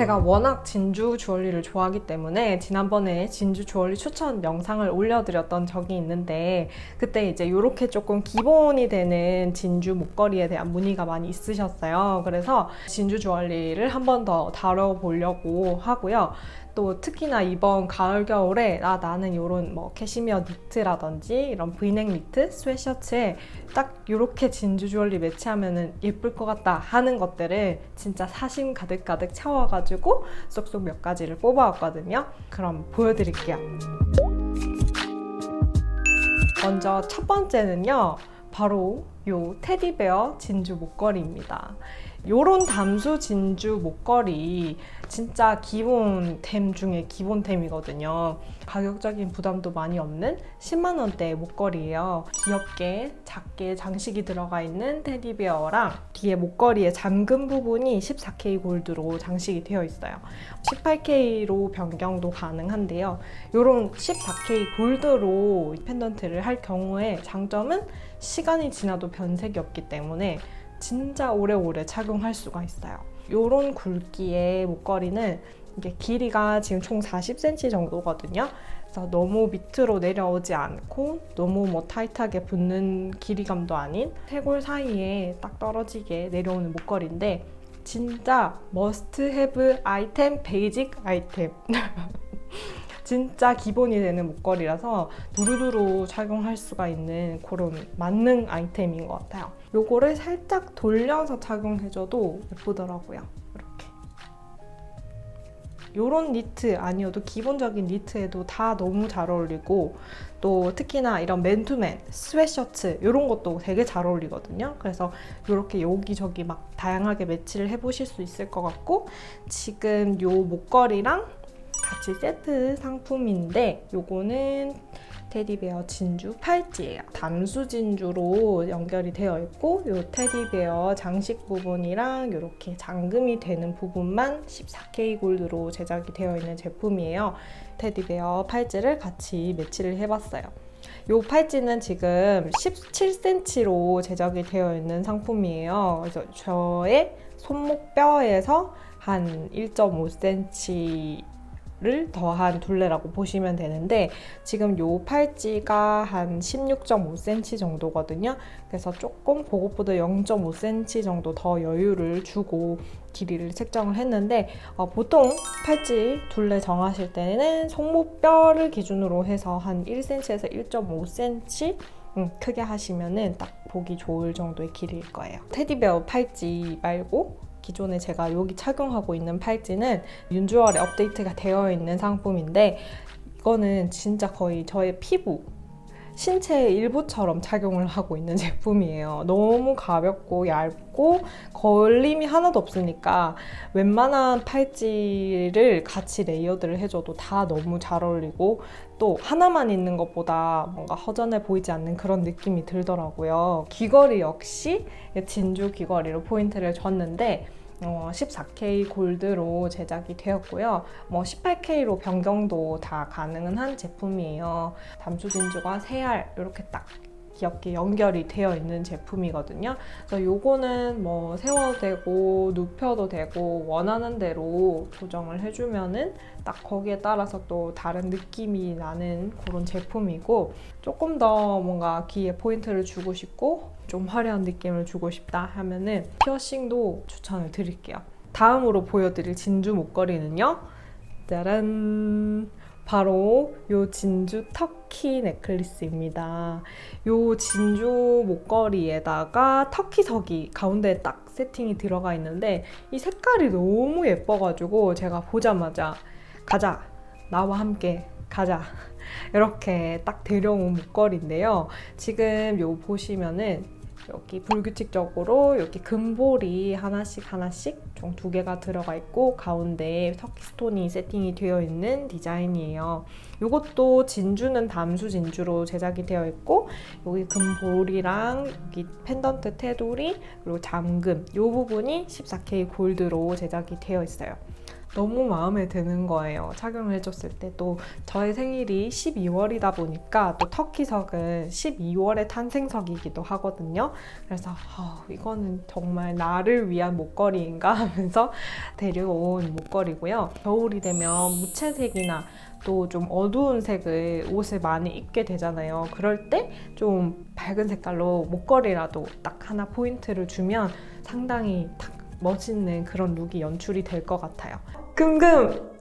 제가 워낙 진주 주얼리를 좋아하기 때문에 지난번에 진주 주얼리 추천 영상을 올려드렸던 적이 있는데 그때 이제 이렇게 조금 기본이 되는 진주 목걸이에 대한 문의가 많이 있으셨어요. 그래서 진주 주얼리를 한 번 더 다뤄보려고 하고요. 또 특히나 이번 가을 겨울에 아 나는 이런 뭐 캐시미어 니트라든지 이런 브이넥 니트 스웨셔츠에 딱 이렇게 진주 주얼리 매치하면은 예쁠 것 같다 하는 것들을 진짜 사심 가득가득 채워가지고 쏙쏙 몇 가지를 뽑아왔거든요. 그럼 보여드릴게요. 먼저 첫 번째는요. 바로 요 테디베어 진주 목걸이입니다. 요런 담수 진주 목걸이 진짜 기본템 중에 기본템이거든요. 가격적인 부담도 많이 없는 10만 원대 목걸이에요. 귀엽게 작게 장식이 들어가 있는 테디베어랑 뒤에 목걸이의 잠금 부분이 14K 골드로 장식이 되어 있어요. 18K로 변경도 가능한데요. 요런 14K 골드로 펜던트를 할 경우에 장점은 시간이 지나도 변색이 없기 때문에 진짜 오래오래 착용할 수가 있어요. 요런 굵기의 목걸이는 이게 길이가 지금 총 40cm 정도거든요. 그래서 너무 밑으로 내려오지 않고 너무 뭐 타이트하게 붙는 길이감도 아닌 쇄골 사이에 딱 떨어지게 내려오는 목걸이인데 진짜 머스트 헤브 아이템, 베이직 아이템. 진짜 기본이 되는 목걸이라서 두루두루 착용할 수가 있는 그런 만능 아이템인 것 같아요. 요거를 살짝 돌려서 착용해줘도 예쁘더라고요. 이렇게. 요런 니트 아니어도 기본적인 니트에도 다 너무 잘 어울리고 또 특히나 이런 맨투맨, 스웨셔츠 이런 것도 되게 잘 어울리거든요. 그래서 이렇게 여기저기 막 다양하게 매치를 해보실 수 있을 것 같고 지금 요 목걸이랑 같이 세트 상품인데 요거는 테디베어 진주 팔찌예요. 담수 진주로 연결이 되어 있고 요 테디베어 장식 부분이랑 이렇게 잠금이 되는 부분만 14K 골드로 제작이 되어 있는 제품이에요. 테디베어 팔찌를 같이 매치를 해봤어요. 요 팔찌는 지금 17cm로 제작이 되어 있는 상품이에요. 그래서 저의 손목뼈에서 한 1.5cm 를 더한 둘레라고 보시면 되는데 지금 요 팔찌가 한 16.5cm 정도거든요. 그래서 조금 그것보다 0.5cm 정도 더 여유를 주고 길이를 책정을 했는데 어, 보통 팔찌 둘레 정하실 때는 손목뼈를 기준으로 해서 한 1cm에서 1.5cm 음, 크게 하시면은 딱 보기 좋을 정도의 길이일 거예요. 테디베어 팔찌 말고 기존에 제가 여기 착용하고 있는 팔찌는 윤주얼에 업데이트가 되어 있는 상품인데 이거는 진짜 거의 저의 피부 신체의 일부처럼 착용을 하고 있는 제품이에요. 너무 가볍고 얇고 걸림이 하나도 없으니까 웬만한 팔찌를 같이 레이어드를 해줘도 다 너무 잘 어울리고 또 하나만 있는 것보다 뭔가 허전해 보이지 않는 그런 느낌이 들더라고요. 귀걸이 역시 진주 귀걸이로 포인트를 줬는데 어, 14K 골드로 제작이 되었고요. 뭐 18K로 변경도 다 가능은 한 제품이에요. 담수 진주가 세알 이렇게 딱 귀엽게 연결이 되어 있는 제품이거든요. 그래서 요거는 뭐 세워도 되고 눕혀도 되고 원하는 대로 조정을 해주면은 딱 거기에 따라서 또 다른 느낌이 나는 그런 제품이고 조금 더 뭔가 귀에 포인트를 주고 싶고 좀 화려한 느낌을 주고 싶다 하면은 피어싱도 추천을 드릴게요. 다음으로 보여드릴 진주 목걸이는요. 짜란! 바로 요 진주 터키 넥클리스입니다. 요 진주 목걸이에다가 터키석이 가운데에 딱 세팅이 들어가 있는데 이 색깔이 너무 예뻐가지고 제가 보자마자 가자 나와 함께 가자 이렇게 딱 데려온 목걸이인데요. 지금 요 보시면은 여기 불규칙적으로 이렇게 금볼이 하나씩 하나씩 총 두 개가 들어가 있고 가운데에 터키 스톤이 세팅이 되어 있는 디자인이에요. 이것도 진주는 담수 진주로 제작이 되어 있고 여기 금볼이랑 여기 펜던트 테두리 그리고 잠금 이 부분이 14K 골드로 제작이 되어 있어요. 너무 마음에 드는 거예요. 착용을 해줬을 때 또 저의 생일이 12월이다 보니까 또 터키석은 12월의 탄생석이기도 하거든요. 그래서 어, 이거는 정말 나를 위한 목걸이인가 하면서 데려온 목걸이고요. 겨울이 되면 무채색이나 또좀 어두운 색의 옷을 많이 입게 되잖아요. 그럴 때 좀 밝은 색깔로 목걸이라도 딱 하나 포인트를 주면 상당히 딱 멋있는 그런 룩이 연출이 될 것 같아요. 금금!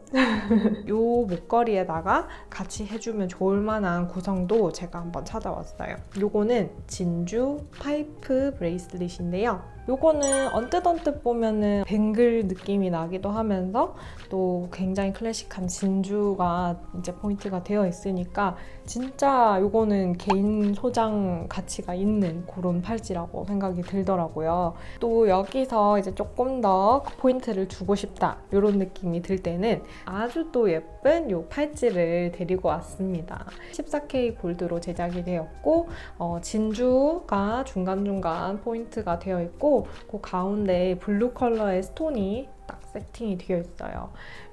요 목걸이에다가 같이 해주면 좋을 만한 구성도 제가 한번 찾아왔어요. 요거는 진주 파이프 브레이슬릿인데요. 요거는 언뜻 언뜻 보면은 뱅글 느낌이 나기도 하면서 또 굉장히 클래식한 진주가 이제 포인트가 되어 있으니까 진짜 요거는 개인 소장 가치가 있는 그런 팔찌라고 생각이 들더라고요. 또 여기서 이제 조금 더 포인트를 주고 싶다 이런 느낌이 들 때는 아주 또 예쁜 요 팔찌를 데리고 왔습니다. 14K 골드로 제작이 되었고 어, 진주가 중간중간 포인트가 되어 있고 그 가운데 블루 컬러의 스톤이 딱 세팅이 되어 있어요.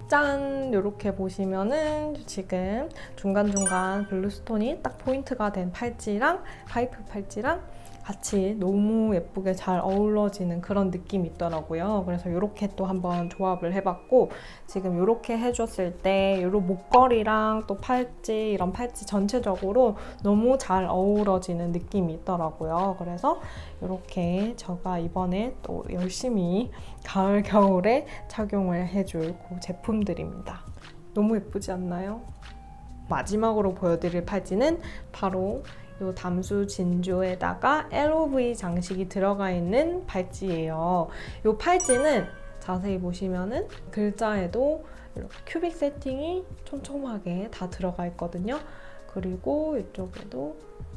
짠! 이렇게 보시면은 지금 중간중간 블루스톤이 딱 포인트가 된 팔찌랑 파이프 팔찌랑 같이 너무 예쁘게 잘 어우러지는 그런 느낌이 있더라고요. 그래서 이렇게 또 한번 조합을 해봤고 지금 이렇게 해줬을 때 이런 목걸이랑 또 팔찌 이런 팔찌 전체적으로 너무 잘 어우러지는 느낌이 있더라고요. 그래서 이렇게 제가 이번에 또 열심히 가을 겨울에 착용을 해줄 그 제품들입니다. 너무 예쁘지 않나요? 마지막으로 보여드릴 팔찌는 바로 이 담수 진주에다가 LOV 장식이 들어가 있는 팔찌예요. 이 팔찌는 자세히 보시면은 글자에도 이렇게 큐빅 세팅이 촘촘하게 다 들어가 있거든요. 그리고 이쪽에도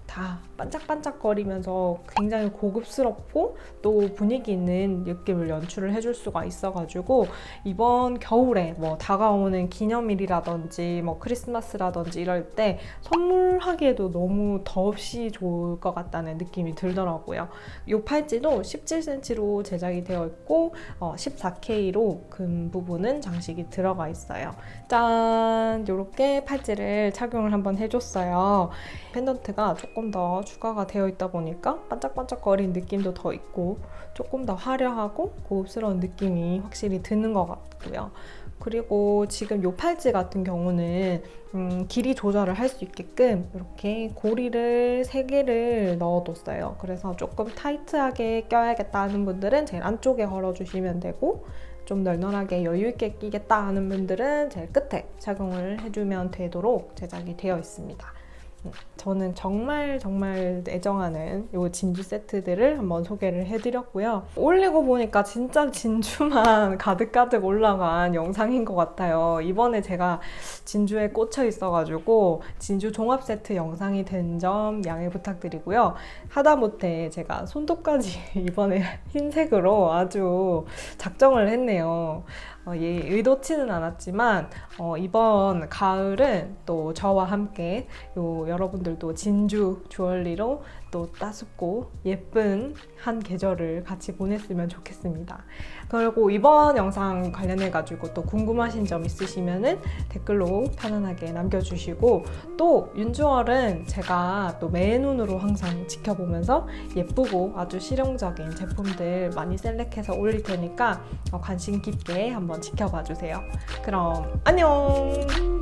다 반짝반짝거리면서 굉장히 고급스럽고 또 분위기 있는 느낌을 연출을 해줄 수가 있어가지고 이번 겨울에 뭐 다가오는 기념일이라든지 뭐 크리스마스라든지 이럴 때 선물하기에도 너무 더없이 좋을 것 같다는 느낌이 들더라고요. 이 팔찌도 17cm로 제작이 되어 있고 어, 14K로 금 부분은 장식이 들어가 있어요. 짠! 이렇게 팔찌를 착용을 한번 해줬어요. 펜던트가 조금 더 추가가 되어 있다 보니까 반짝반짝거리는 느낌도 더 있고 조금 더 화려하고 고급스러운 느낌이 확실히 드는 것 같고요. 그리고 지금 요 팔찌 같은 경우는 음, 길이 조절을 할 수 있게끔 이렇게 고리를 3개를 넣어뒀어요. 그래서 조금 타이트하게 껴야겠다 하는 분들은 제일 안쪽에 걸어주시면 되고 좀 널널하게 여유있게 끼겠다 하는 분들은 제일 끝에 착용을 해주면 되도록 제작이 되어 있습니다. 음, 저는 정말 정말 애정하는 이 진주 세트들을 한번 소개를 해드렸고요. 올리고 보니까 진짜 진주만 가득가득 올라간 영상인 것 같아요. 이번에 제가 진주에 꽂혀 있어가지고 진주 종합 세트 영상이 된 점 양해 부탁드리고요. 하다못해 제가 손톱까지 이번에 흰색으로 아주 작정을 했네요. 어, 예, 의도치는 않았지만 어, 이번 가을은 또 저와 함께 요, 여러분들도 진주 주얼리로 또 따숩고 예쁜 한 계절을 같이 보냈으면 좋겠습니다. 그리고 이번 영상 관련해 가지고 또 궁금하신 점 있으시면은 댓글로 편안하게 남겨주시고 또 윤주얼은 제가 또 맨눈으로 항상 지켜보면서 예쁘고 아주 실용적인 제품들 많이 셀렉해서 올릴 테니까 어, 관심 깊게 한번 지켜봐 주세요. 그럼 안녕!